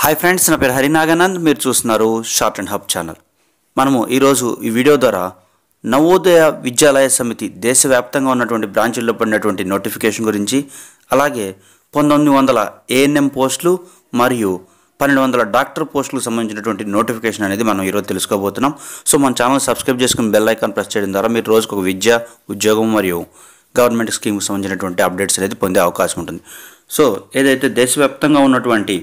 Hi friends నా పేరు హరినాగానంద్. మీరు చూస్తున్నారు షార్ట్ అండ్ హబ్ ఛానల్. మనము ఈరోజు ఈ వీడియో ద్వారా నవోదయ విద్యాలయ సమితి దేశవ్యాప్తంగా ఉన్నటువంటి బ్రాంచుల్లో పడినటువంటి నోటిఫికేషన్ గురించి అలాగే పంతొమ్మిది వందల ఏఎన్ఎం పోస్టులు మరియు పన్నెండు వందల డాక్టర్ పోస్టులకు సంబంధించినటువంటి నోటిఫికేషన్ అనేది మనం ఈరోజు తెలుసుకోబోతున్నాం. సో మన ఛానల్ సబ్స్క్రైబ్ చేసుకుని బెల్ ఐకాన్ ప్రెస్ చేయడం ద్వారా మీరు రోజుకు ఒక విద్య ఉద్యోగం మరియు గవర్నమెంట్ స్కీమ్కి సంబంధించినటువంటి అప్డేట్స్ అనేది పొందే అవకాశం ఉంటుంది. సో ఏదైతే దేశవ్యాప్తంగా ఉన్నటువంటి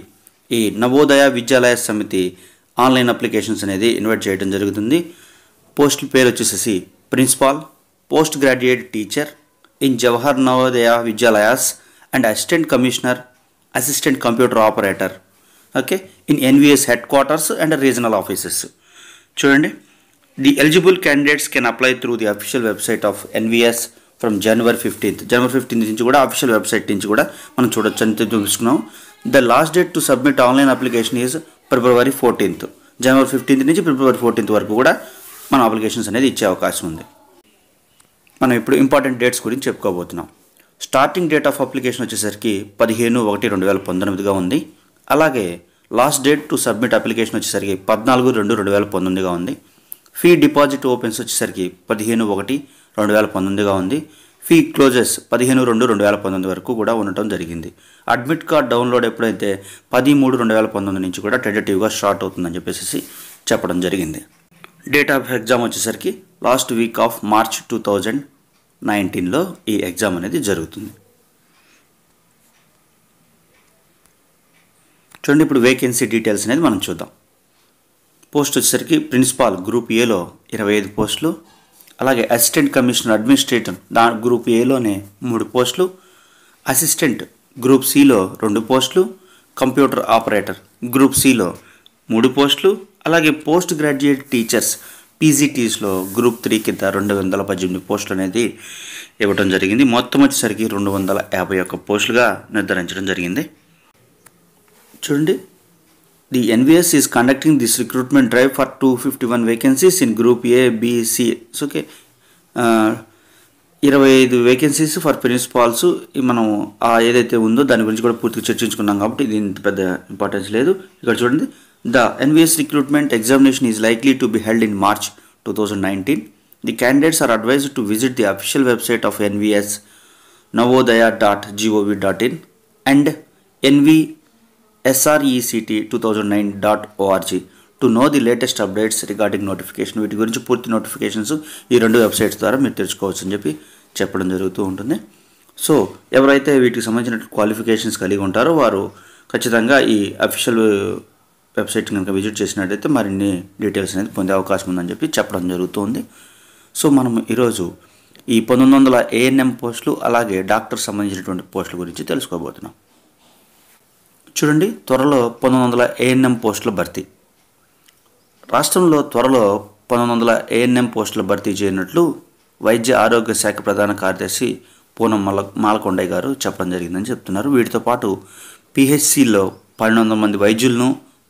ఈ నవోదయ విద్యాలయ సమితి ఆన్లైన్ అప్లికేషన్స్ అనేది ఇన్వైట్ చేయడం జరుగుతుంది. పోస్టుల పేరు వచ్చేసేసి principal post graduate teacher in Jawahar Navodaya Vidyalayas and assistant commissioner assistant computer operator okay in NVS headquarters and regional offices. చూడండి the eligible candidates can apply through the official website of NVS from January fifteenth January fifteenth నుంచి కూడా official website నుంచి కూడా మనం చూడొచ్చు అని చూపించుకున్నాం the last date to submit online application is February fourteenth January fifteenth నుంచి February fourteenth వరకు కూడా మన అప్లికేషన్స్ అనేది ఇచ్చే అవకాశం ఉంది. మనం ఇప్పుడు ఇంపార్టెంట్ డేట్స్ గురించి చెప్పుకోబోతున్నాం. స్టార్టింగ్ డేట్ ఆఫ్ అప్లికేషన్ వచ్చేసరికి పదిహేను ఒకటి రెండు వేల పంతొమ్మిదిగా ఉంది. అలాగే last date to submit application వచ్చేసరికి పద్నాలుగు రెండు రెండు వేల పంతొమ్మిదిగా ఉంది. ఫీ డిపాజిట్ ఓపెన్స్ వచ్చేసరికి పదిహేను ఒకటి రెండు వేల పంతొమ్మిదిగా ఉంది. ఫీ క్లోజెస్ పదిహేను రెండు రెండు వేల పంతొమ్మిది వరకు కూడా ఉండటం జరిగింది. అడ్మిట్ కార్డ్ డౌన్లోడ్ ఎప్పుడైతే పది మూడు రెండు వేల పంతొమ్మిది నుంచి కూడా టెంటేటివ్గా స్టార్ట్ అవుతుందని చెప్పేసి చెప్పడం జరిగింది. డేట్ ఆఫ్ ఎగ్జామ్ వచ్చేసరికి last week of March two thousand నైన్టీన్లో ఈ ఎగ్జామ్ అనేది జరుగుతుంది. చూడండి ఇప్పుడు వేకెన్సీ డీటెయిల్స్ అనేది మనం చూద్దాం. పోస్ట్ వచ్చేసరికి ప్రిన్సిపాల్ గ్రూప్ ఏలో ఇరవై ఐదు పోస్టులు అలాగే అసిస్టెంట్ కమిషనర్ అడ్మినిస్ట్రేటర్ దా గ్రూప్ ఏలోనే మూడు పోస్టులు అసిస్టెంట్ గ్రూప్ సిలో రెండు పోస్టులు కంప్యూటర్ ఆపరేటర్ గ్రూప్ సిలో మూడు పోస్టులు అలాగే పోస్ట్ గ్రాడ్యుయేట్ టీచర్స్ పీజీటీస్లో గ్రూప్ త్రీ కింద రెండు వందల పద్దెనిమిది పోస్టులు అనేది ఇవ్వడం జరిగింది. మొత్తం వచ్చేసరికి రెండు వందల యాభై ఒక్క పోస్టులుగా నిర్ధారించడం జరిగింది. చూడండి. The NVS is conducting this recruitment drive for two fifty one vacancies in group A B C okay ఐదు వేకెన్సీస్ ఫర్ ప్రిన్సిపాల్స్ మనం ఆ ఏదైతే ఉందో దాని గురించి కూడా పూర్తిగా చర్చించుకున్నాం కాబట్టి ఇది ఇంత పెద్ద ఇంపార్టెన్స్ లేదు. ఇక్కడ చూడండి. The NVS recruitment examination is likely to be held in March two thousand nineteen the candidates are advised to visit the official website of NVS Navodaya dot GOV dot in and NV SRECT two thousand nine dot ORG to know the latest updates regarding notification వీటి గురించి పూర్తి notifications ఈ రెండు websites ద్వారా మీరు తెలుసుకోవచ్చు అని చెప్పి చెప్పడం జరుగుతూ ఉంటుంది. సో ఎవరైతే వీటికి సంబంధించిన క్వాలిఫికేషన్స్ కలిగి ఉంటారో వారు ఖచ్చితంగా ఈ అఫీషియల్ వెబ్సైట్ కనుక విజిట్ చేసినట్టయితే మరిన్ని డీటెయిల్స్ అనేది పొందే అవకాశం ఉందని చెప్పి చెప్పడం జరుగుతుంది. సో మనం ఈరోజు ఈ పంతొమ్మిది వందల ఏఎన్ఎం పోస్టులు అలాగే డాక్టర్ సంబంధించినటువంటి పోస్టుల గురించి తెలుసుకోబోతున్నాం. చూడండి త్వరలో పంతొమ్మిది వందల ఏఎన్ఎం పోస్టుల భర్తీ. రాష్ట్రంలో త్వరలో పంతొమ్మిది వందల ఏఎన్ఎం పోస్టుల భర్తీ చేయనట్లు వైద్య ఆరోగ్య శాఖ ప్రధాన కార్యదర్శి పూనం మల మాలకొండయ్య గారు చెప్పడం జరిగిందని చెప్తున్నారు. వీటితో పాటు పిహెచ్సిలో పన్నెండు వందల మంది వైద్యులను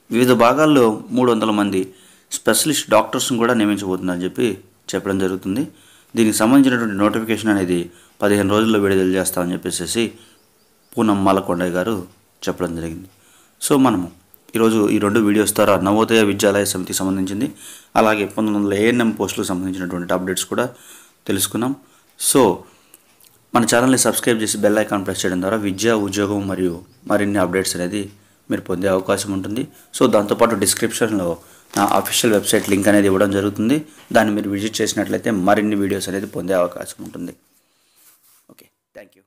వివిధ భాగాల్లో మూడు వందల మంది స్పెషలిస్ట్ డాక్టర్స్ను కూడా నియమించబోతుందని చెప్పి చెప్పడం జరుగుతుంది. దీనికి సంబంధించినటువంటి నోటిఫికేషన్ అనేది పదిహేను రోజుల్లో విడుదల చేస్తామని చెప్పేసి పూనం మాలకొండయ్య గారు చెప్పడం జరిగింది. సో మనము ఈరోజు ఈ రెండు వీడియోస్ ద్వారా నవోదయ విద్యాలయ సమితికి సంబంధించింది అలాగే పంతొమ్మిది వందల ఏఎన్ఎం పోస్టులకు సంబంధించినటువంటి అప్డేట్స్ కూడా తెలుసుకున్నాం. సో మన ఛానల్ని సబ్స్క్రైబ్ చేసి బెల్ ఐకాన్ ప్రెస్ చేయడం ద్వారా విద్య ఉద్యోగం మరియు మరిన్ని అప్డేట్స్ అనేది మీరు పొందే అవకాశం ఉంటుంది. సో దాంతోపాటు డిస్క్రిప్షన్లో నా అఫీషియల్ వెబ్సైట్ లింక్ అనేది ఇవ్వడం జరుగుతుంది. దాన్ని మీరు విజిట్ చేసినట్లయితే మరిన్ని వీడియోస్ అనేది పొందే అవకాశం ఉంటుంది. Okay thank you